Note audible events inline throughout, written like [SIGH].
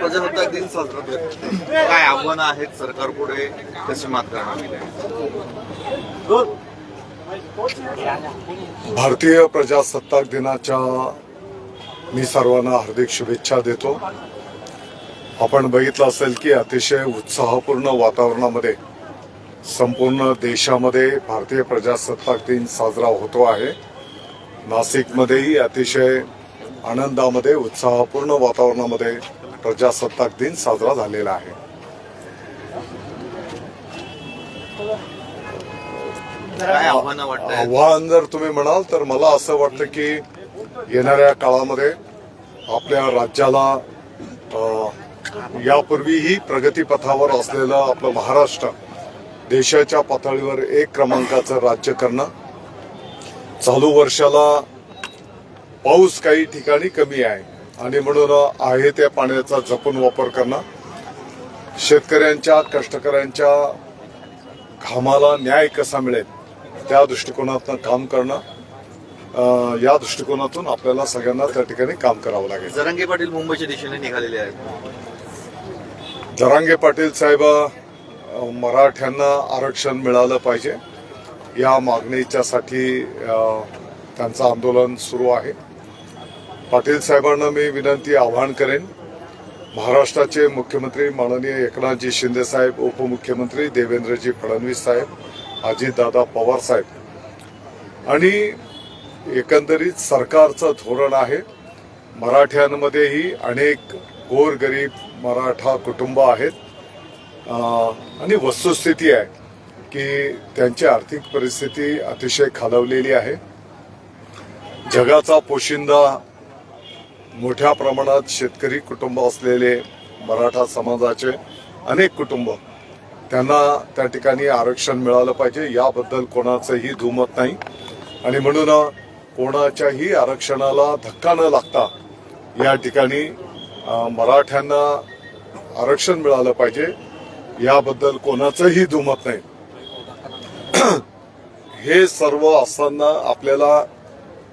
प्रजासत्ताक दिन साजरा काय आव्हानं आहेत सरकारपुढे कशी मात करणार भारतीय प्रजासत्ताक दिनाच्या मी सर्वांना हार्दिक शुभेच्छा देतो. आपण बघितलं असेल की अतिशय उत्साहपूर्ण वातावरणामध्ये संपूर्ण देशामध्ये भारतीय प्रजासत्ताक दिन साजरा होतो आहे. नाशिकमध्येही अतिशय आनंदामध्ये उत्साहपूर्ण वातावरणामध्ये प्रजासत्ताक दिन साजरा झालेला आहे. आव्हानं जर तुम्ही म्हणाल तर मला असं वाटतं की येणाऱ्या काळामध्ये आपल्या राज्याला यापूर्वीही प्रगतीपथावर असलेलं आपलं महाराष्ट्र देशाच्या पातळीवर एक क्रमांकाचं राज्य करणं. चालू वर्षाला पाऊस काही ठिकाणी कमी आहे. आणि म्हणून आहे त्या पाण्याचा जपून वापर करणं. शेतकऱ्यांच्या कष्टकऱ्यांच्या घामाला न्याय कसा मिळेल त्या दृष्टिकोनातून काम करणं. या दृष्टिकोनातून आपल्याला सगळ्यांना त्या ठिकाणी काम करावं लागेल. जरंगे पाटील मुंबईच्या दिशेने निघालेले आहेत. जरांगे पाटील साहेब मराठ्यांना आरक्षण मिळालं पाहिजे. या मागणीच्यासाठी त्यांचं आंदोलन सुरू आहे. पाटील साहेबांना मी विनंती आवाहन करेन. महाराष्ट्राचे मुख्यमंत्री माननीय एकनाथजी शिंदे साहेब उपमुख्यमंत्री देवेंद्रजी फडणवीस साहेब अजितदादा पवार साहेब. आणि एकंदरीत सरकारचं धोरण आहे. मराठ्यांमध्येही अनेक गोरगरीब मराठा कुटुंब आहेत. आणि वस्तुस्थिती आहे की त्यांची आर्थिक परिस्थिती अतिशय खालवलेली आहे. जगाचा पोशिंदा मोठ्या प्रमाणात शेतकरी कुटुंब असलेले मराठा समाजाचे अनेक कुटुंब त्यांना त्या ठिकाणी आरक्षण मिळालं पाहिजे याबद्दल कोणाचंही दुमत नाही. आणि म्हणून कोणाच्याही आरक्षणाला धक्का न लागता या ठिकाणी मराठ्यांना आरक्षण मिळालं पाहिजे. याबद्दल कोणाचंही दुमत नाही. [CLEARS THROAT] हे सर्व असताना आपल्याला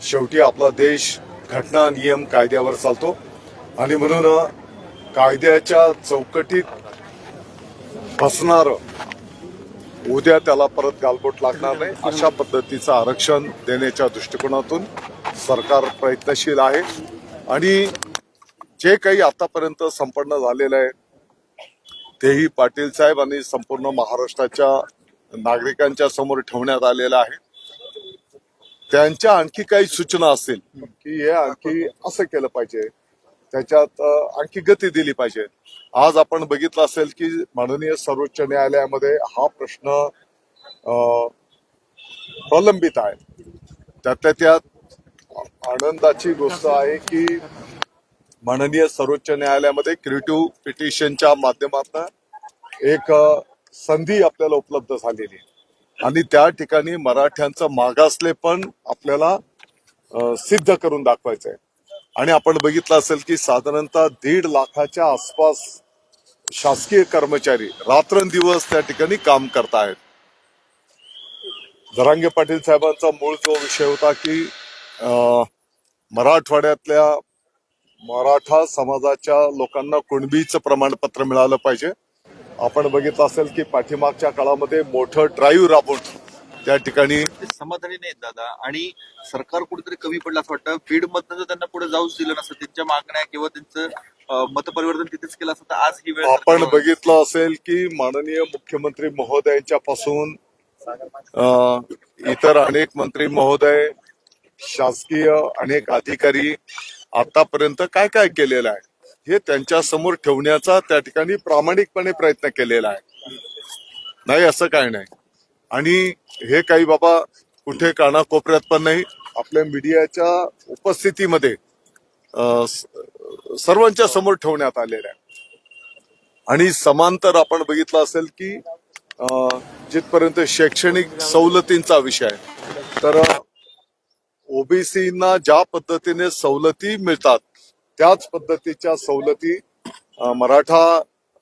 शेवटी आपला देश घटना नियम कायद्यावर चालतो. आणि म्हणून कायद्याच्या चौकटीत बसणार उद्या त्याला परत गालबोट लागणार नाही. अशा पद्धतीचं आरक्षण देण्याच्या दृष्टिकोनातून सरकार प्रयत्नशील आहे. आणि जे काही आतापर्यंत संपन्न झालेलं आहे तेही पाटील साहेब आणि संपूर्ण महाराष्ट्राच्या नागरिकांच्या समोर ठेवण्यात आलेलं आहे त्यांच्या आणखी काही सूचना असतील की हे आणखी असं केलं पाहिजे. त्याच्यात आणखी गती दिली पाहिजे. आज आपण बघितलं असेल की माननीय सर्वोच्च न्यायालयामध्ये हा प्रश्न प्रलंबित आहे. त्यातल्या त्यात आनंदाची गोष्ट आहे की माननीय सर्वोच्च न्यायालयामध्ये क्रिएटिव्ह पिटिशनच्या माध्यमातून एक संधी आपल्याला उपलब्ध झालेली आणि त्या ठिकाणी मराठ्यांचं मागासले पण आपल्याला सिद्ध करून दाखवायचं आहे आणि आपण बघितलं असेल की साधारणतः दीड लाखाच्या आसपास शासकीय कर्मचारी रात्रंदिवस त्या ठिकाणी काम करतायत जरांगे पाटील साहेबांचा मूळ जो विषय होता की मराठवाड्यातल्या मराठा समाजाच्या लोकांना कुणबीचं प्रमाणपत्र मिळालं पाहिजे. आपण बघितलं असेल की पाठीमागच्या काळामध्ये मोठं ड्राईव्ह राबवून त्या ठिकाणी समाधानी नाहीत दादा. आणि सरकार कुठेतरी कमी पडलं असं वाटतं. फीड मधनं जर त्यांना पुढे जाऊच दिलं नसतं त्यांच्या मागण्या किंवा त्यांचं मतपरिवर्तन तिथेच केलं असतं आज ही वेळ आपण बघितलं असेल की माननीय मुख्यमंत्री महोदयांच्या पासून इतर अनेक मंत्री महोदय शासकीय अनेक अधिकारी आतापर्यंत काय काय केलेलं आहे? हे त्यांच्यासमोर ठेवण्याचा त्या ठिकाणी प्रामाणिकपणे प्रयत्न केलेला आहे. नाही असं काय नाही. आणि हे काही बाबा कुठे कानाकोपऱ्यात पण नाही. आपल्या मीडियाच्या उपस्थितीमध्ये सर्वांच्या समोर ठेवण्यात आलेलं आहे. आणि समांतर आपण बघितलं असेल की अं, जिथपर्यंत शैक्षणिक सवलतींचा विषय आहे तर ओबीसीना ज्या पद्धतीने सवलती मिळतात त्याच पद्धतीच्या सवलती मराठा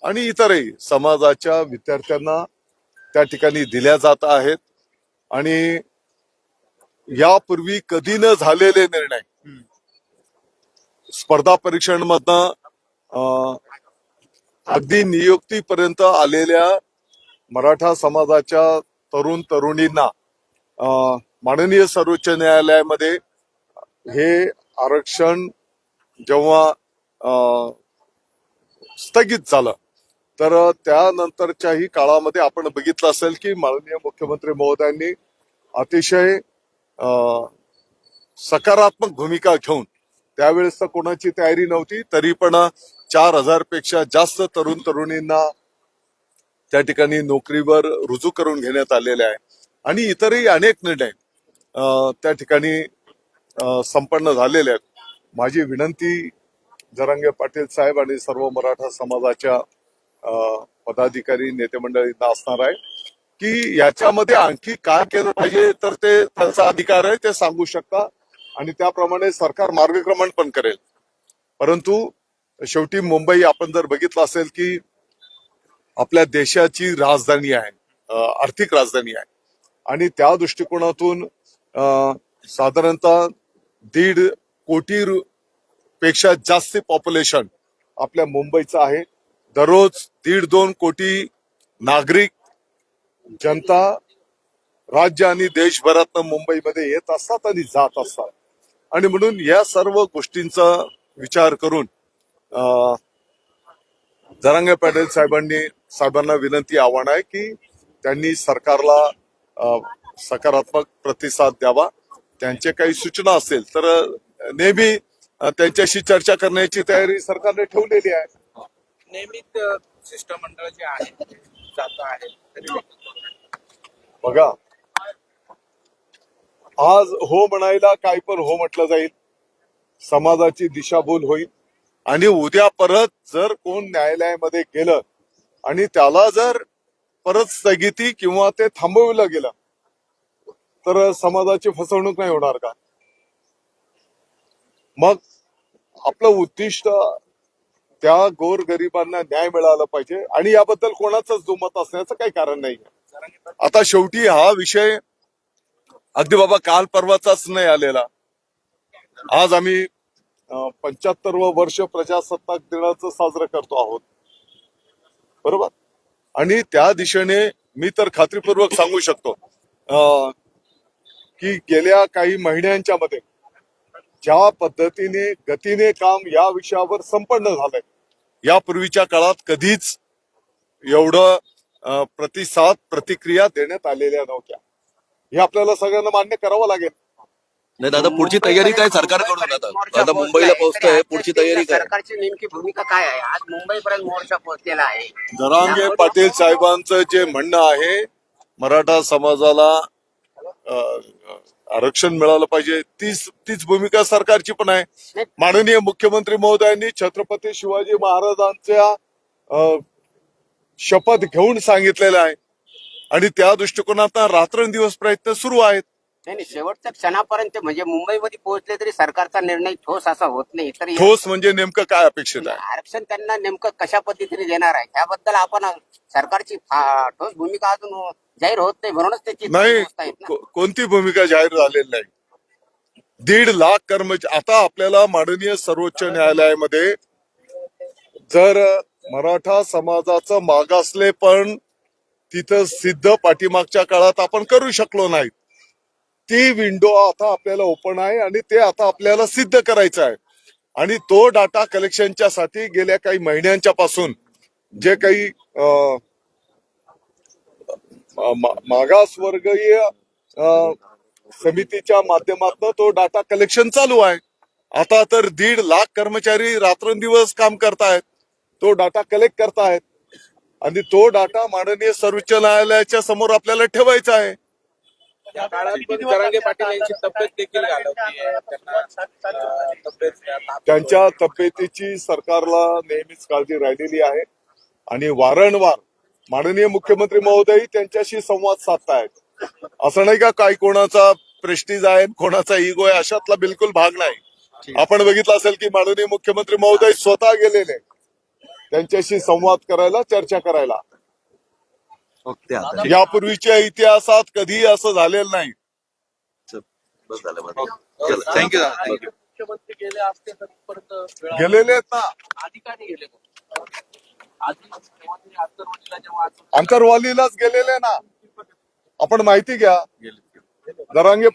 आणि इतरही समाजाच्या विद्यार्थ्यांना त्या ठिकाणी दिल्या जात आहेत. आणि यापूर्वी कधी न झालेले निर्णय स्पर्धा परीक्षांमधनं अगदी नियुक्तीपर्यंत आलेल्या मराठा समाजाच्या तरुण तरुणींना माननीय सर्वोच्च न्यायालयामध्ये हे आरक्षण जेव्हा स्थगित झालं तर त्यानंतरच्याही काळामध्ये आपण बघितलं असेल की माननीय मुख्यमंत्री महोदयांनी अतिशय सकारात्मक भूमिका घेऊन त्यावेळेस तर कोणाची तयारी नव्हती तरी पण चार हजारपेक्षा जास्त तरुण तरुणींना त्या ठिकाणी नोकरीवर रुजू करून घेण्यात आलेले आहे. आणि इतरही अनेक निर्णय त्या ठिकाणी संपन्न झालेले आहेत. माझी विनंती जरांगे पाटील साहेब आणि सर्व मराठा समाजाच्या अं, पदाधिकारी नेते मंडळींना असणार आहे की याच्यामध्ये आणखी काय केलं पाहिजे तर ते त्यांचा अधिकार आहे ते सांगू शकता. आणि त्याप्रमाणे सरकार मार्गक्रमण पण करेल. परंतु शेवटी मुंबई आपण जर बघितलं असेल की आपल्या देशाची राजधानी आहे आर्थिक राजधानी आहे. आणि त्या दृष्टिकोनातून साधारणतः दीड कोटी पेक्षा जास्त पॉप्युलेशन आपल्या मुंबईचं आहे. दररोज दीड दोन कोटी नागरिक जनता राज्य आणि देशभरातनं मुंबईमध्ये येत असतात आणि जात असतात. आणि म्हणून या सर्व गोष्टींचा विचार करून अं, जरांगे पॅटेल साहेबांनी साहेबांना विनंती आव्हान आहे की त्यांनी सरकारला सकारात्मक प्रतिसाद द्यावा. त्यांचे काही सूचना असेल तर नेहमी त्यांच्याशी चर्चा करण्याची तयारी सरकारने ठेवलेली आहे. नेहमीच शिष्टमंडळ जे आहे जात बघा. आज हो म्हणायला काय पण हो म्हटलं जाईल. समाजाची दिशाभूल होईल. आणि उद्या परत जर कोण न्यायालयामध्ये गेलं आणि त्याला जर परत स्थगिती किंवा ते थांबवलं गेलं तर समाजाची फसवणूक नाही होणार का? मग आपलं उद्दिष्ट त्या गोरगरिबांना न्याय मिळाला पाहिजे आणि याबद्दल कोणाचंच दुमत असण्याचं काही कारण नाही आता शेवटी हा विषय अगदी बाबा काल परवाचाच नाही आलेला. आज आम्ही पंच्याहत्तर वर्ष प्रजासत्ताक दिनाचं साजरं करतो आहोत. बरोबर? आणि त्या दिशेने मी तर खात्रीपूर्वक सांगू शकतो. की गेल्या काही महिन्यांच्या मध्ये ज्या पद्धतीने गतीने काम या विषयावर संपन्न झालंय यापूर्वीच्या काळात कधीच एवढं प्रतिसाद प्रतिक्रिया देण्यात आलेल्या नव्हत्या. हे आपल्याला सगळ्यांना मान्य करावं लागेल. नाही दादा पुढची तयारी काय सरकारकडून आता आता मुंबईला पोहोचतोय पुढची तयारी काय? सरकारची नेमकी भूमिका काय आहे? आज मुंबईपर्यंत मोर्चा पोहोचलेला आहे. जरांगे पाटील साहेबांचं जे म्हणणं आहे मराठा समाजाला आरक्षण मिळालं पाहिजे. तीच तीच भूमिका सरकारची पण आहे. माननीय मुख्यमंत्री महोदयांनी छत्रपती शिवाजी महाराजांच्या अं, शपथ घेऊन सांगितलेलं आहे. आणि त्या दृष्टिकोनात रात्रंदिवस प्रयत्न सुरू आहेत. नाही शेवटच्या क्षणापर्यंत म्हणजे मुंबईमध्ये पोहोचले तरी सरकारचा निर्णय ठोस असा होत नाही. तर ठोस म्हणजे नेमकं काय अपेक्षित आहे? आरक्षण त्यांना नेमकं कशा पद्धतीने देणार आहे? त्याबद्दल आपण सरकारची ठोस भूमिका अजून जाहीर होत नाही म्हणूनच त्याची कोणती भूमिका जाहीर झालेली नाही? दीड लाख कर्मचारी आता आपल्याला माननीय सर्वोच्च न्यायालयामध्ये जर मराठा समाजाचं मागासले पण तिथं सिद्ध पाठीमागच्या काळात आपण करू शकलो नाही ती विंडो आता आपल्याला ओपन आहे आणि ते आता आपल्याला सिद्ध करायचं आहे. आणि तो डाटा कलेक्शनच्या साठी गेल्या काही महिन्यांच्या पासून जे काही मागासवर्गीय अ, समितीच्या माध्यमातून तो डाटा कलेक्शन चालू आहे. आता तर दीड लाख कर्मचारी रात्रंदिवस काम करतायत. तो डाटा कलेक्ट करतायत. आणि तो डाटा माननीय सर्वोच्च न्यायालयाच्या समोर आपल्याला ठेवायचा आहे. या काळात जरांगे पाटील यांची तब्येत देखील घालवली तब्येत त्यांच्या तब्येतीची सरकारला नेहमीच काळजी राहिलेली आहे. आणि वारंवार माननीय मुख्यमंत्री महोदय त्यांच्याशी संवाद साधतायत. असं नाही का काही कोणाचा प्रेस्टीज आहे कोणाचा इगो आहे अशातला बिलकुल भाग नाही. आपण बघितलं असेल की माननीय मुख्यमंत्री महोदय स्वतः गेलेले. त्यांच्याशी संवाद करायला चर्चा करायला. ओके आता. यापूर्वीच्या इतिहासात कधी असं झालेलं नाही. बस झालं बस. थँक्यू दादा. थँक्यू मुख्यमंत्री गेले असते तर परत वेळा- गेलेले आहेत ना. आधी का नाही गेले मग? आधी मुख्यमंत्री आंतरवालीला जेव्हा आज- आंतरवालीलाच गेलेले ना. आपण माहिती घ्या. गेले. जरांगे